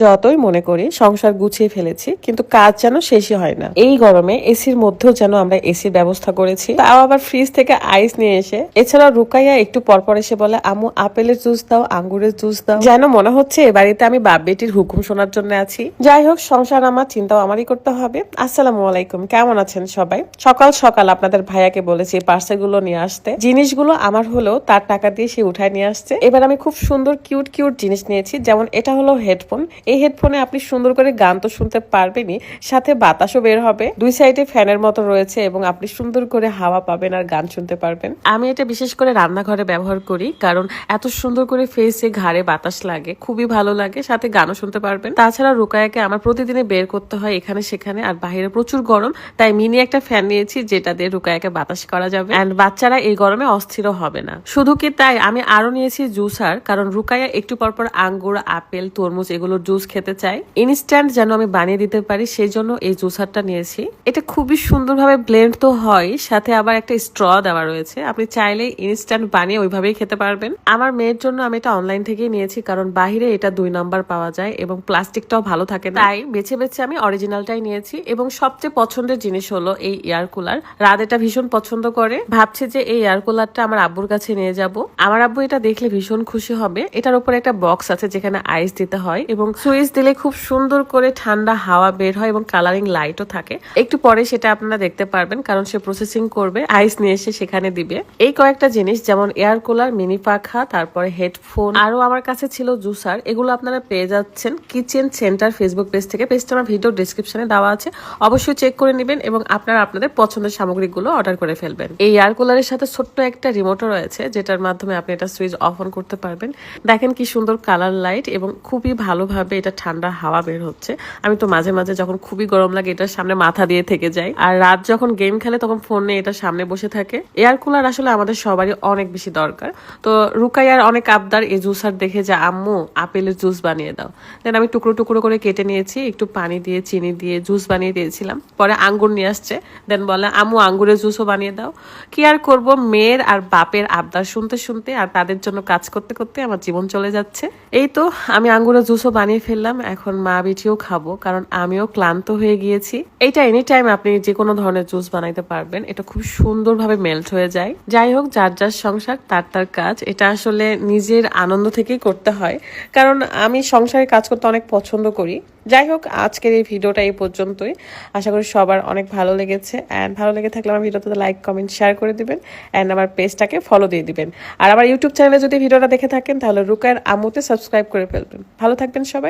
যতই মনে করি সংসার গুছিয়ে ফেলেছি, কিন্তু কাজ যেন শেষই হয় না। এই গরমে এসির মধ্যেও যেন আমরা এসির ব্যবস্থা করেছি। তাও আবার ফ্রিজ থেকে আইস নিয়ে এসে, এছাড়া রুকাইয়া একটু পরপর এসে বলে আমু আপেলের জুস দাও, আঙ্গুরের জুস দাও। যেন মনে হচ্ছে এ বাড়িতে আমি বাপ বেটির হুকুম শোনার জন্য আছি। যাই হোক, সংসার আমার, চিন্তাও আমারই করতে হবে। আসসালামু আলাইকুম, কেমন আছেন সবাই? সকাল সকাল আপনাদের ভাইয়াকে বলেছি পার্সেলগুলো নিয়ে আসতে। জিনিসগুলো আমার হলেও তার টাকা দিয়ে সে উঠায় নিয়ে আসছে। এবার আমি খুব সুন্দর, কিউট কিউট জিনিস নিয়েছি। যেমন এটা হলো হেডফোন। এই হেডফোনে আপনি সুন্দর করে গান তো শুনতে পারবেনই, সাথে বাতাসও বের হবে। দুই সাইডে ফ্যানের মতো রয়েছে এবং আপনি সুন্দর করে হাওয়া পাবেন আর গান শুনতে পারবেন। আমি এটা বিশেষ করে রান্নাঘরে ব্যবহার করি, কারণ এত সুন্দর করে ফেসে ঘাড়ে বাতাস লাগে, খুবই ভালো লাগে, সাথে গানও শুনতে পারবেন। তাছাড়া রুকায়াকে আমার প্রতিদিনে বের করতে হয় এখানে সেখানে, আর বাইরে প্রচুর গরম, তাই মিনি একটা ফ্যান নিয়েছি, যেটা দিয়ে রুকায়াকে বাতাস করা যাবে। অ্যান্ড বাচ্চারা এই গরমে অস্থির হবে না। শুধু কি তাই, আমি আরও নিয়েছি জুসার কারণ রুকায়া একটু পরপর আঙ্গুর, আপেল, তরমুজ, এগুলোর জুস খেতে চাই। ইনস্ট্যান্ট যেন আমি বানিয়ে দিতে পারি সেই জন্য এই জুসারটা নিয়েছি। এটা খুবই সুন্দরভাবে ব্লেন্ড তো হয়, সাথে আবার একটা স্ট্র দেওয়া রয়েছে। আপনি চাইলে ইনস্ট্যান্ট বানিয়ে ওইভাবেই খেতে পারবেন। আমার মেয়ের জন্য আমি এটা অনলাইন থেকেই নিয়েছি, কারণ বাহিরে এটা দুই নাম্বার পাওয়া যায় এবং প্লাস্টিকটাও ভালো থাকে না। তাই বেছে বেছে আমি অরিজিনালটাই নিয়েছি এবং সবচেয়ে পছন্দের জিনিস হলো এই এয়ার কুলার রাত এটা ভীষণ পছন্দ করে। ভাবছে যে এই এয়ার কুলারটা আমার আব্বুর কাছে নিয়ে যাব। আমার আব্বু এটা দেখলে ভীষণ খুশি হবে। এটার উপরে একটা বক্স আছে যেখানে আইস দিতে হয় এবং সুইচ দিলে খুব সুন্দর করে ঠান্ডা হাওয়া বের হয় এবং কালারিং লাইটও থাকে। একটু পরে সেটা আপনারা দেখতে পারবেন, কারণ সে প্রসেসিং করবে আইস নিয়ে এসে সেখানে দিবে। এই কয়েকটা জিনিস, যেমন এয়ার কুলার মিনি পাখা, তারপরে হেডফোন আরও আমার কাছে ছিল জুসার এগুলো আপনারা পেয়ে যাচ্ছেন কিচেন সেন্টার ফেসবুক পেজ থেকে। পেজটা আমার ভিডিও ডিসক্রিপশনে দেওয়া আছে। অবশ্যই চেক করে নেবেন এবং আপনারা আপনাদের পছন্দের সামগ্রীগুলো অর্ডার করে ফেলবেন। এই এয়ার কুলারের সাথে ছোট্ট একটা রিমোটও রয়েছে, যেটার মাধ্যমে আপনি এটা সুইচ অফ অন করতে পারবেন। দেখেন কি সুন্দর কালার লাইট এবং খুবই ভালোভাবে এটা ঠান্ডা হাওয়া বের হচ্ছে। আমি তো মাঝে মাঝে যখন খুবই গরম লাগে, এটার সামনে মাথা দিয়ে থেকে যাই। আর রাত যখন গেম খেলে, তখন ফোন এটার সামনে বসে থাকে। এয়ার কুলার আসলে আমাদের সবারই অনেক বেশি দরকার। তো রুকাইয়ার অনেক আবদার, এই জুসার দেখে যে, আম্মু আপেলের জুস বানিয়ে দাও। দেন আমি টুকরো টুকরো করে কেটে নিয়েছি, একটু পানি দিয়ে, চিনি দিয়ে জুস বানিয়ে দিয়েছিলাম। পরে আঙ্গুর নিয়ে আসছে। দেন বলে, আম্মু, আঙ্গুরের জুসও বানিয়ে দাও। কি আর করব, মেয়ের আর বাপের আবদার শুনতে শুনতে আর তাদের জন্য কাজ করতে করতে আমার জীবন চলে যাচ্ছে। এই তো আমি আঙ্গুরের জুসও বানিয়ে ফেললাম, এখন মা বিটিও খাব, কারণ আমিও ক্লান্ত হয়ে গিয়েছি। এইটা এনি টাইম আপনি যে কোনো ধরনের জুস বানাইতে পারবেন, এটা খুব সুন্দরভাবে মেল্ট হয়ে যায়। যাই হোক, যার যার সংসার, তার তার কাজ, এটা আসলে নিজের আনন্দ থেকেই করতে হয়। কারণ আমি সংসারে কাজ করতে অনেক পছন্দ করি। যাই হোক, আজকের এই ভিডিওটা এই পর্যন্তই। আশা করি সবার অনেক ভালো লেগেছে। অ্যান্ড ভালো লেগে থাকলে আমার ভিডিওতে লাইক কমেন্ট শেয়ার করে দিবেন। অ্যান্ড আমার পেজটাকে ফলো দিয়ে দিবেন। আর আমার ইউটিউব চ্যানেলে যদি ভিডিওটা দেখে থাকেন, তাহলে রুকায়ের আমুতে সাবস্ক্রাইব করে ফেলবেন। ভালো থাকবেন সবাই।